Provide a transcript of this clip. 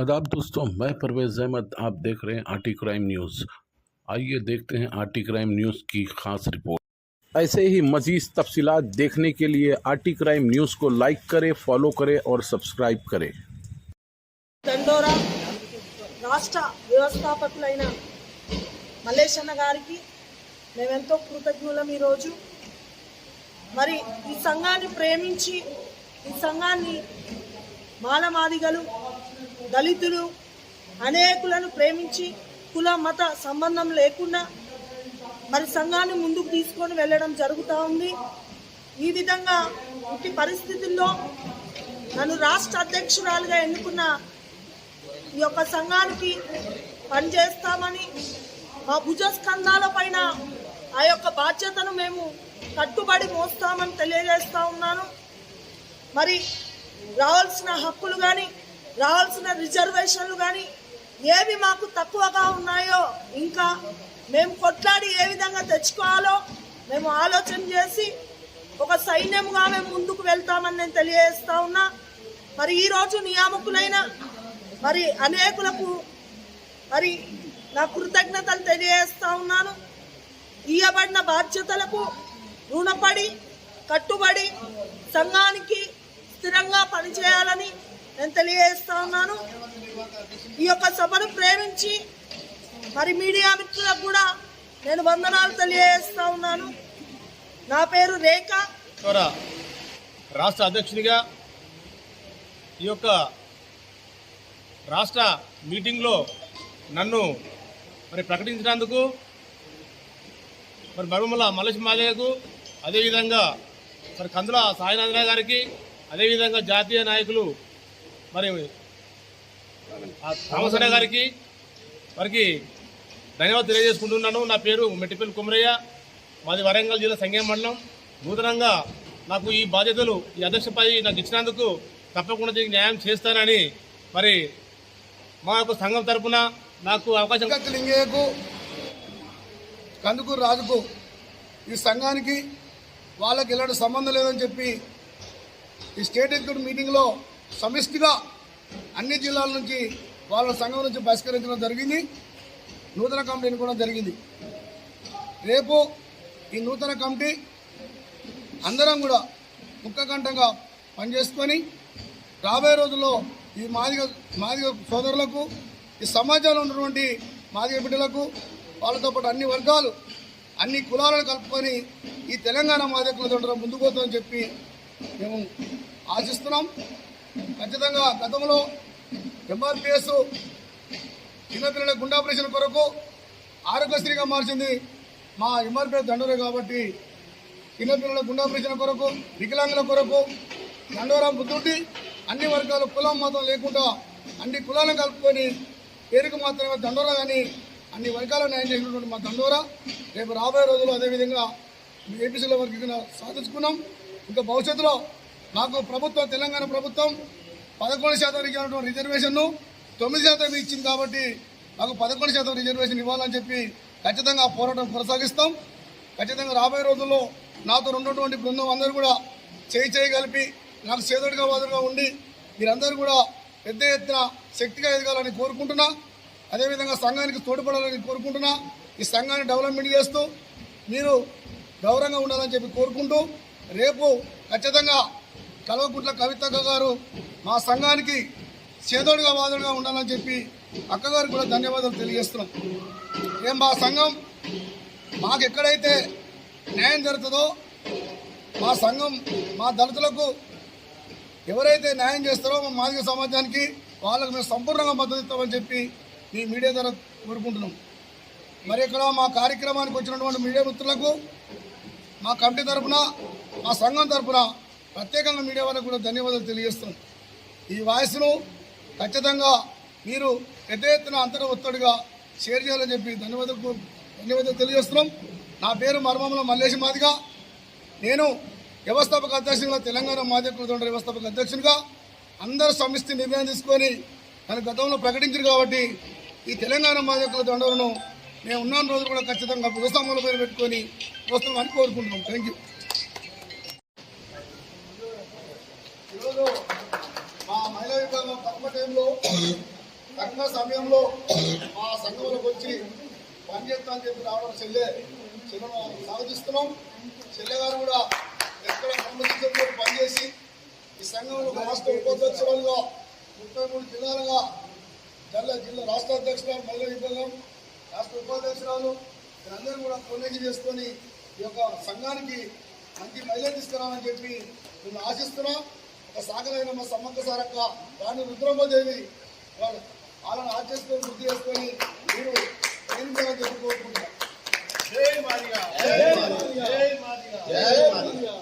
आदाब दोस्तों मैं परवेज अहमद आप देख रहे हैं आर्टी क्राइम न्यूज़ आइए देखते हैं आर्टी क्राइम न्यूज़ की खास रिपोर्ट ऐसे ही मज़ीद तफसीलात देखने के लिए आर्टी क्राइम न्यूज़ को लाइक करें फॉलो करें और सब्सक्राइब करें దండోరా రాష్ట్ర వ్యవస్థాపకులైన మల్లేష్ అన్న గారికి మేమెంతో కృతజ్ఞులం ఈరోజు మరి ఈ సంఘాన్ని ప్రేమించి ఈ సంఘాన్ని మాలమాదిగలు దళితులు అనేకులను ప్రేమించి కుల మత సంబంధం లేకుండా మరి సంఘాన్ని ముందుకు తీసుకొని వెళ్ళడం జరుగుతూ ఉంది. ఈ విధంగా ఇట్టి పరిస్థితుల్లో నన్ను రాష్ట్ర అధ్యక్షురాలుగా ఎన్నుకున్న ఈ యొక్క సంఘానికి పనిచేస్తామని మా భుజస్కంధాల పైన ఆ యొక్క బాధ్యతను మేము కట్టుబడి మోస్తామని తెలియజేస్తా ఉన్నాను. మరి రావాల్సిన హక్కులు కానీ రావాల్సిన రిజర్వేషన్లు కానీ ఏవి మాకు తక్కువగా ఉన్నాయో ఇంకా మేము కొట్లాడి ఏ విధంగా తెచ్చుకోవాలో మేము ఆలోచన చేసి ఒక సైన్యంగా మేము ముందుకు వెళ్తామని నేను తెలియజేస్తా ఉన్నా. మరి ఈరోజు నియామకులైన మరి అనేకులకు మరి నా కృతజ్ఞతలు తెలియజేస్తా ఉన్నాను. ఇయ్యబడిన బాధ్యతలకు రుణపడి కట్టుబడి సంఘానికి స్థిరంగా పనిచేయాలని నేను తెలియజేస్తా ఉన్నాను. ఈ యొక్క సభను ప్రేమించి మరి మీడియా మిత్రులకు కూడా నేను వందనాలు తెలియజేస్తా ఉన్నాను. నా పేరు రేఖ. రాష్ట్ర అధ్యక్షునిగా ఈ యొక్క రాష్ట్ర మీటింగ్లో నన్ను మరి ప్రకటించినందుకు మరి మరుమల మలసి మాదయ్యకు అదేవిధంగా మరి కందుల సాయినాథరావు గారికి అదేవిధంగా జాతీయ నాయకులు మరి ఆ గారికి వారికి ధన్యవాదాలు తెలియజేసుకుంటున్నాను. నా పేరు మెట్టిపల్లి కుమరయ్య. మాది వరంగల్ జిల్లా సంఘం మండలం. నూతనంగా నాకు ఈ బాధ్యతలు ఈ అధ్యక్షపై నాకు ఇచ్చినందుకు తప్పకుండా దీనికి న్యాయం చేస్తానని మరి మా యొక్క సంఘం తరపున నాకు అవకాశం లింగయ్యకు కందుకూరు రాజుకు ఈ సంఘానికి వాళ్ళకి ఎలాంటి సంబంధం లేదని చెప్పి ఈ స్టేట్ ఎగ్జిక్యూటివ్ మీటింగ్లో సమిష్టిగా అన్ని జిల్లాల నుంచి వాళ్ళ సంఘం నుంచి బహిష్కరించడం జరిగింది. నూతన కమిటీ కూడా జరిగింది. రేపు ఈ నూతన కమిటీ అందరం కూడా ముక్కకంఠంగా పనిచేసుకొని రాబోయే రోజుల్లో ఈ మాదిగ మాదిగ సోదరులకు ఈ సమాజంలో ఉన్నటువంటి మాదిగ బిడ్డలకు వాళ్ళతో పాటు అన్ని వర్గాలు అన్ని కులాలను కలుపుకొని ఈ తెలంగాణ మాదిగకులతో ముందుకు పోతుందని చెప్పి మేము ఆశిస్తున్నాం. ఖచ్చితంగా గతంలో ఎంఆర్పిఎస్ చిన్నపిల్లల గుండా ఆపరేషన్ కొరకు ఆరోగ్యశ్రీగా మార్చింది మా ఎంఆర్పిఎస్ దండోరే కాబట్టి. చిన్నపిల్లల గుండా ఆపరేషన్ కొరకు వికలాంగుల కొరకు దండోరం బుద్ధుండి అన్ని వర్గాలు కులం మతం లేకుండా అన్ని కులాలను కలుపుకొని పేరుకు మాత్రమే దండోరా కానీ అన్ని వర్గాల న్యాయం చేసినటువంటి మా దండోరా రేపు రాబోయే రోజుల్లో అదేవిధంగా ఏపీసీల వరకు సాధించుకున్నాం. ఇంకా భవిష్యత్తులో మాకు ప్రభుత్వం తెలంగాణ ప్రభుత్వం పదకొండు శాతం ఇచ్చినటువంటి రిజర్వేషన్ను తొమ్మిది శాతం ఇచ్చింది కాబట్టి మాకు పదకొండు శాతం రిజర్వేషన్ ఇవ్వాలని చెప్పి ఖచ్చితంగా పోరాటం కొనసాగిస్తాం. ఖచ్చితంగా రాబోయే రోజుల్లో నాతో ఉన్నటువంటి బృందం అందరూ కూడా చేయి చేయి కలిపి నాకు చేదోడుగా వాదుడుగా ఉండి మీరందరూ కూడా పెద్ద ఎత్తున శక్తిగా ఎదగాలని కోరుకుంటున్నా. అదేవిధంగా సంఘానికి తోడ్పడాలని కోరుకుంటున్నా. ఈ సంఘాన్ని డెవలప్మెంట్ చేస్తూ మీరు గౌరవంగా ఉండాలని చెప్పి కోరుకుంటూ రేపు ఖచ్చితంగా కల్వకుంట్ల కవితక్క గారు మా సంఘానికి చేదోడుగా వాదుడుగా ఉండాలని చెప్పి అక్కగారికి కూడా ధన్యవాదాలు తెలియజేస్తున్నాం. ఏం మా సంఘం? మాకు ఎక్కడైతే న్యాయం జరుగుతుందో మా సంఘం మా దళితులకు ఎవరైతే న్యాయం చేస్తారో మా మాదిక సమాజానికి వాళ్ళకు మేము సంపూర్ణంగా మద్దతు ఇస్తామని చెప్పి మీ మీడియా ద్వారా కోరుకుంటున్నాం. మరి ఇక్కడ మా కార్యక్రమానికి వచ్చినటువంటి మీడియా మిత్రులకు మా కమిటీ తరఫున మా సంఘం తరఫున ప్రత్యేకంగా మీడియా వాళ్ళకు కూడా ధన్యవాదాలు తెలియజేస్తున్నాం. ఈ వాయిస్ను ఖచ్చితంగా మీరు పెద్ద ఎత్తున అంతర ఒత్తిడిగా షేర్ చేయాలని చెప్పి ధన్యవాదాలు ధన్యవాదాలు తెలియజేస్తున్నాం. నా పేరు మర్మంలో మల్లేశ్ మాదిగా. నేను వ్యవస్థాపక అధ్యక్షునిగా తెలంగాణ మాదిక వ్యవస్థాపక అధ్యక్షునిగా అందరూ సమిష్టి నిర్ణయం తీసుకొని నన్ను గతంలో ప్రకటించారు కాబట్టి ఈ తెలంగాణ మాదికల దండలను మేము ఉన్న రోజు కూడా ఖచ్చితంగా భూస్వాముల పేరు పెట్టుకొని వస్తామని కోరుకుంటున్నాం. థ్యాంక్ యూ ఈరోజు మా మహిళా విభాగం తక్కువ సమయంలో మా సంఘంలోకి వచ్చి పనిచేస్తా అని చెప్పి రావడం చెల్లె. చెల్లెను స్వాగతిస్తున్నాం చెల్లె గారు కూడా ఎక్కడ క్రమశిక్షణతో పనిచేసి ఈ సంఘంలో రాష్ట్ర ఉపాధ్యక్షులుగా ముప్పై మూడు జిల్లాలుగా జిల్లా జిల్లా రాష్ట్ర అధ్యక్షురాలు మహిళా విభాగం రాష్ట్ర ఉపాధ్యక్షురాలు వీరందరూ కూడా కొనేజీ చేసుకొని ఈ యొక్క సంఘానికి మంచి మైలేజ్ తీసుకురామని చెప్పి మేము ఆశిస్తున్నాం. ఒక సాగరైన మా సమ్మక్క సారక్క రాణి రుద్రమ్మదేవి వాళ్ళు వాళ్ళని ఆచేసుకొని గుర్తు చేసుకొని మీరు కేంద్రంగా చెప్పుకోకుండా జై మాదిగా. జై మాదిగా. జై మాదిగా.